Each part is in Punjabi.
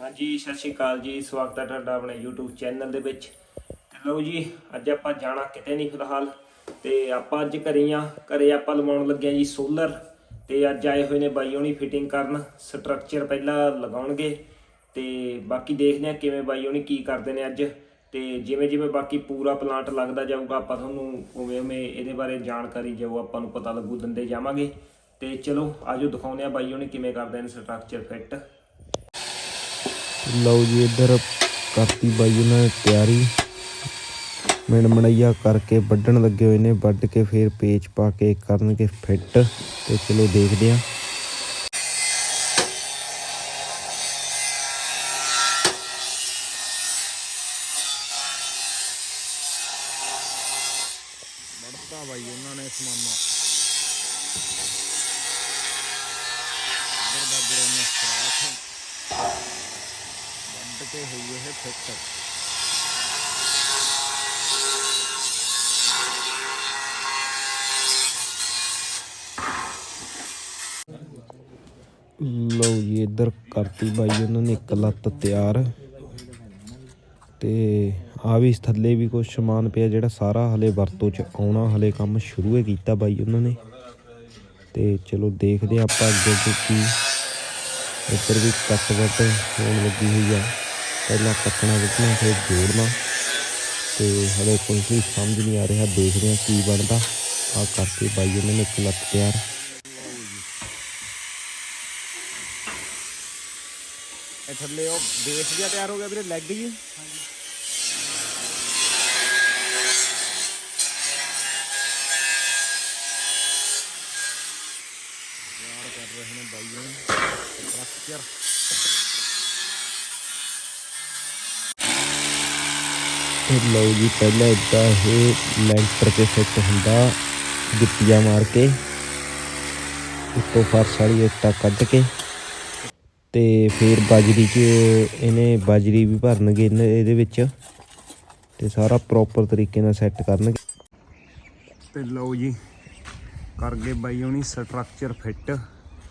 ਹਾਂਜੀ, ਸਤਿ ਸ਼੍ਰੀ ਅਕਾਲ ਜੀ। ਸਵਾਗਤ ਹੈ ਤੁਹਾਡਾ ਆਪਣੇ YouTube ਚੈਨਲ ਦੇ ਵਿੱਚ। ਤੇ ਲਓ ਜੀ, ਅੱਜ ਆਪਾਂ ਜਾਣਾ ਕਿਤੇ ਨਹੀਂ ਫਿਲਹਾਲ। ਤੇ ਆਪਾਂ ਅੱਜ ਘਰੇ ਆ। ਘਰੇ ਆਪਾਂ ਲਵਾਉਣ ਲੱਗੇ ਆ ਜੀ ਸੋਲਰ। ਤੇ ਅੱਜ ਆਏ ਹੋਏ ਨੇ ਬਾਈ ਹੋਣੀ ਫਿਟਿੰਗ ਕਰਨ। ਸਟਰਕਚਰ ਪਹਿਲਾਂ ਲਗਾਉਣਗੇ। ਤੇ ਬਾਕੀ ਦੇਖਦੇ ਆ ਕਿਵੇਂ ਬਾਈ ਹੋਣੀ ਕੀ ਕਰਦੇ ਨੇ ਅੱਜ। ਤੇ ਜਿਵੇਂ ਜਿਵੇਂ ਬਾਕੀ ਪੂਰਾ ਪਲਾਂਟ ਲੱਗਦਾ ਜਾਊਗਾ, ਆਪਾਂ ਤੁਹਾਨੂੰ ਉਵੇਂ ਉਵੇਂ ਇਹਦੇ ਬਾਰੇ ਜਾਣਕਾਰੀ ਜੋ ਆਪਾਂ ਨੂੰ ਪਤਾ ਲੱਗੂ, ਦਿੰਦੇ ਜਾਵਾਂਗੇ। ਤੇ ਚਲੋ, ਆਜੋ ਦਿਖਾਉਂਦੇ ਆ ਬਾਈ ਹੋਣੀ ਕਿਵੇਂ ਕਰਦੇ ਨੇ ਸਟਰਕਚਰ ਫਿੱਟ ਲਓ ਜੀ ਇੱਧਰ ਕਰਤੀ ਬਾਈ ਉਹਨਾਂ ਨੇ ਤਿਆਰੀ। ਮਿਣ ਕਰਕੇ ਵੱਢਣ ਲੱਗੇ ਹੋਏ ਨੇ, ਵੱਢ ਕੇ ਫਿਰ ਪੇਚ ਪਾ ਕੇ ਕਰਨਗੇ ਫਿੱਟ। ਤੇ ਚਲੋ ਦੇਖਦੇ ਆਂ ਵੱਢਤਾ ਬਾਈ ਉਹਨਾਂ ਨੇ ਸਮਾਨਾ। ਇੱਧਰ ਬਾਜਰੇ ਸਰਾਖ ਵੱਢ ਹੋਈ ਇਹ ਫਿੱਟ ਲਓ ਜੀ, ਇੱਧਰ ਕਰਤੀ ਬਾਈ ਉਹਨਾਂ ਨੇ ਇੱਕ ਲੱਤ ਤਿਆਰ। ਤੇ ਆ ਵੀ ਥੱਲੇ ਵੀ ਕੁਝ ਸਮਾਨ ਪਿਆ ਜਿਹੜਾ ਸਾਰਾ ਹਲੇ ਵਰਤੋਂ ਚ ਆਉਣਾ, ਹਲੇ ਕੰਮ ਸ਼ੁਰੂ ਹੀ ਕੀਤਾ ਬਾਈ ਉਹਨਾਂ ਨੇ। ਤੇ ਚਲੋ ਦੇਖਦੇ ਹਾਂ ਆਪਾਂ ਅੱਗੇ ਅੱਗੇ ਕੀ ਇੱਧਰ ਵੀ ਕੱਟ ਵੱਟ ਹੋਣ ਲੱਗੀ ਹੋਈ ਆ। ਪਹਿਲਾਂ ਕੱਟਣਾ ਵੱਟਣਾ ਫਿਰ ਜੋੜਨਾ। ਤੇ ਹਲੇ ਕੁਝ ਵੀ ਸਮਝ ਨਹੀਂ ਆ ਰਿਹਾ, ਦੇਖਦੇ ਹਾਂ ਕੀ ਬਣਦਾ। ਆ ਕਰਕੇ ਬਾਈ ਉਹਨਾਂ ਨੇ ਇੱਕ ਲੱਤ ਤਿਆਰ। ਇਹ ਥੱਲੇ ਉਹ ਬੇਸ ਜਿਹਾ ਤਿਆਰ ਹੋ ਗਿਆ ਵੀਰੇ ਲੈਗ ਜੀ ਤਿਆਰ ਕਰ ਰਹੇ ਨੇ ਬਾਈ ਸਟਰਕਚਰ ਇਹ ਲਓ ਜੀ, ਪਹਿਲਾਂ ਇਦਾਂ ਇਹ ਲੈਂਟਰ ਤੇ ਫਿੱਟ ਹੁੰਦਾ ਗਿੱਟੀਆਂ ਮਾਰ ਕੇ, ਉੱਤੋਂ ਫਰਸ਼ ਵਾਲੀ ਇੱਟਾਂ ਕੱਢ ਕੇ ਤੇ ਫਿਰ ਬਾਜਰੀ 'ਚ ਇਹਨੇ ਬਾਜਰੀ ਵੀ ਭਰਨਗੇ ਇਹਨੇ- ਇਹਦੇ ਵਿੱਚ ਤੇ ਸਾਰਾ ਪ੍ਰੋਪਰ ਤਰੀਕੇ ਨਾਲ ਸੈੱਟ ਕਰਨਗੇ। ਤੇ ਲਓ ਜੀ, ਕਰ ਗਏ ਬਾਈ ਹੁਣੀ ਸਟਰਕਚਰ ਫਿੱਟ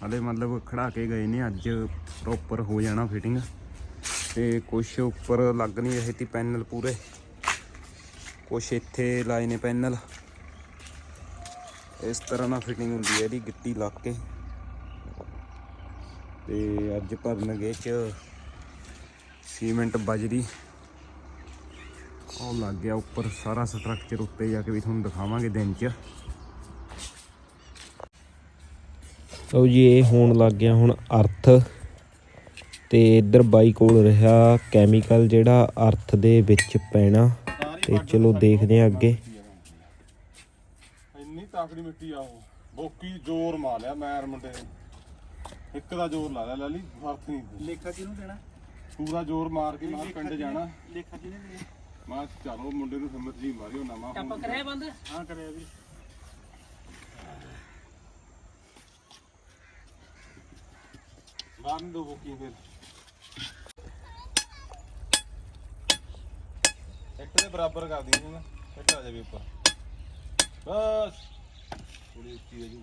ਹਲੇ ਮਤਲਬ ਖੜਾ ਕੇ ਗਏ ਨੇ, ਅੱਜ ਪ੍ਰੋਪਰ ਹੋ ਜਾਣਾ ਫਿਟਿੰਗ ਤੇ ਕੁਛ ਉੱਪਰ ਲੱਗ ਨਹੀਂ ਰਹੇ ਤੀ ਪੈਨਲ ਪੂਰੇ। ਕੁਛ ਇੱਥੇ ਲਾਏ ਨੇ ਪੈਨਲ। ਇਸ ਤਰ੍ਹਾਂ ਨਾਲ ਫਿਟਿੰਗ ਹੁੰਦੀ ਹੈ ਇਹਦੀ ਗਿੱਟੀ ਲਾ ਕੇ। ਤੇ ਅੱਜ ਭਰਨਗੇ ਚ ਸੀਮੈਂਟ ਬਜਰੀ। ਉਹ ਲੱਗ ਗਿਆ ਉੱਪਰ ਸਾਰਾ ਸਟਰਕਚਰ ਉੱਤੇ ਜਾ ਕੇ ਵੀ ਤੁਹਾਨੂੰ ਦਿਖਾਵਾਂਗੇ ਦਿਨ ਚ। ਲਓ ਜੀ, ਇਹ ਹੋਣ ਲੱਗ ਗਿਆ ਹੁਣ ਅਰਥ। ਤੇ ਇੱਧਰ ਬਾਈ ਕੋਲ ਰਿਹਾ ਕੈਮੀਕਲ ਜਿਹੜਾ ਅਰਥ ਦੇ ਵਿੱਚ ਪੈਣਾ। ਤੇ ਚਲੋ ਦੇਖਦੇ ਹਾਂ ਅੱਗੇ। ਇੰਨੀ ਤਾਕੜੀ ਮਿੱਟੀ ਆ ਉਹ। ਬੋਕੀ ਜ਼ੋਰ ਮਾਰ ਲਿਆ ਮੈਰ ਮੁੰਡੇ ਇੱਕ ਦਾ ਜ਼ੋਰ ਲਾ ਲਿਆ ਲਾਲੀ ਫ਼ਰਕ ਨਹੀਂ ਲੇਖਾ ਕਿਹਨੂੰ ਦੇਣਾ? ਪੂਰਾ ਜ਼ੋਰ ਮਾਰ ਕੇ ਮਾਰ ਪਿੰਡ ਜਾਣਾ। ਲੇਖਾ ਕਿਹਨੇ ਦੇਣਾ? ਮੈਂ ਚਲੋ ਮੁੰਡੇ ਨੂੰ ਹਿੰਮਤ ਜੀ ਮਾਰੀ ਉਹ ਨਵਾਂ ਆਪਾਂ ਫੋਨ ਕਰਿਆ ਬੰਦ? ਹਾਂ ਕਰਿਆ ਵੀ ਬਾਹਰ ਨੂੰ ਦੋ ਬੋਕੀ ਫਿਰ। ਇੱਕ ਦੇ ਬਰਾਬਰ ਕਰ ਦੀ ਨਾ। ਇੱਕ ਆ ਜਾਵੇ ਉੱਪਰ। ਬਸ। ਥੋੜੀ ਉੱਚੀ ਹੈ ਜੀ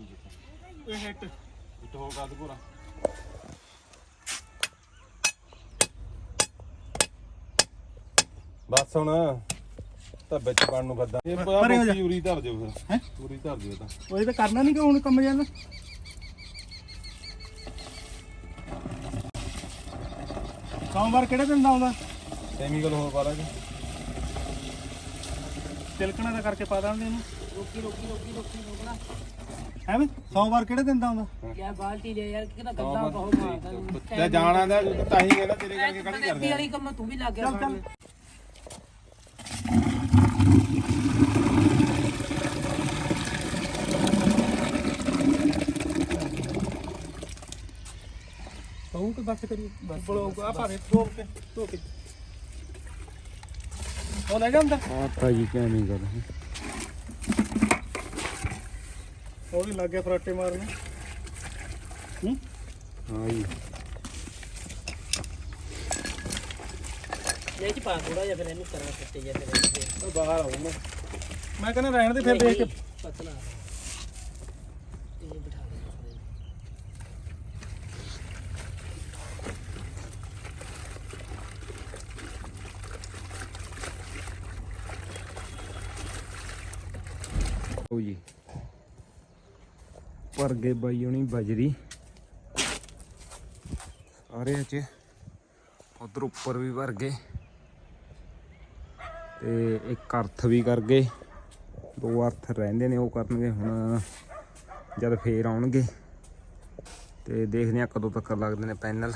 ਇਹ ਹਿੱਟ ਇੱਟ ਹੋ ਕਰ ਪੂਰਾ ਬਸ ਹੁਣ ਤਾਂ ਵਿੱਚ ਬਣ ਨੂੰ ਫਿਰਦਾ। ਇਹ ਪੂਰਾ ਪਰੇ ਹੋ ਜਾ। ਧਰ ਦਿਓ ਫਿਰ। ਹੈਂ? ਉਰੀ ਧਰ ਦਿਓ ਤਾਂ। ਉਹ ਇਹ ਤਾਂ ਕਰਨਾ ਨਹੀਂ ਕਿ ਹੁਣ ਕੰਮ ਜਾਂਦਾ ਸੋਮਵਾਰ ਕਿਹੜੇ ਦਿਨ ਦਾ ਆਉਂਦਾ? ਕੈਮੀਕਲ ਹੋਰ ਪਾ ਲਾਂਗੇ। ਤਿਲਕਣਾ ਦਾ ਕਰਕੇ ਪਾ ਦਾਂਗੇ ਇਹਨੂੰ। ਰੋਕੀ ਰੋਕੀ ਰੋਕੀ ਰੋਕੀ ਰੋਕਣਾ ਐਵੇਂ ਸੋਮਵਾਰ ਕਿਹੜੇ ਦਿਨ ਦਾ ਆਉਂਦਾ? ਯਾ ਬਾਲਟੀ ਦੇ ਯਾਰ ਕਿਹਦਾ ਗੱਲਾਂ ਬਹੁਤ ਮਾਰਦਾ ਤੇ। ਜਾਣਾ ਦਾ ਤਾਂ ਹੀ ਕਹਿੰਦਾ ਤੇਰੇ ਕਰਕੇ ਕੱਢ ਪੰਜਾਬੀ ਵਾਲੀ ਕੰਮ ਤੂੰ ਵੀ ਲੱਗ ਗਿਆ ਚੱਲ ਚੱਲ। ਕਹੂੰ ਕਿ ਬਸ ਕਰੀ। ਬਸ ਬਲੋਗਾ ਆ ਭਾਵੇਂ ਧੋ ਕੇ ਧੋ ਕੇ। ਉਹ ਲੈ ਜੀ ਉਹ ਵੀ ਲੱਗ ਗਿਆ ਫਰਾਟੇ ਮਾਰਨ। ਹੂੰ? ਹਾਂ ਜੀ। ਇਹ ਚ ਪਾ ਥੋੜਾ ਜਿਹਾ ਫਿਰ ਇਹਨੂੰ ਕਰਾਂ ਕੱਟੇ ਜਿਹਾ ਫਿਰ ਉਹ ਬਾਹਰ ਆਉਂ ਮੈਂ ਮੈਂ ਕਹਿੰਦਾ ਰਹਿਣ ਦੇ ਫਿਰ ਦੇਖ ਕੇ। ਪਤਲਾ। ਇਹ ਬਿਠਾ ਦੇ ਥੋੜ੍ਹਾ ਜਿਹਾ। ਲਓ ਜੀ। ਭਰ ਗਏ ਬਾਈ ਹੁਣੀ ਬਜਰੀ। ਸਾਰੇ ਚ ਉਧਰ ਉੱਪਰ ਵੀ ਭਰ ਗਏ। ਤੇ ਇੱਕ ਅਰਥ ਵੀ ਕਰ ਗਏ। ਦੋ ਅਰਥ ਰਹਿੰਦੇ ਨੇ ਉਹ ਕਰਨਗੇ, ਹੁਣ ਜਦ ਫੇਰ ਆਉਣਗੇ। ਤੇ ਦੇਖਦੇ ਆ ਕਦੋਂ ਤੱਕ ਲੱਗਦੇ ਨੇ ਪੈਨਲ।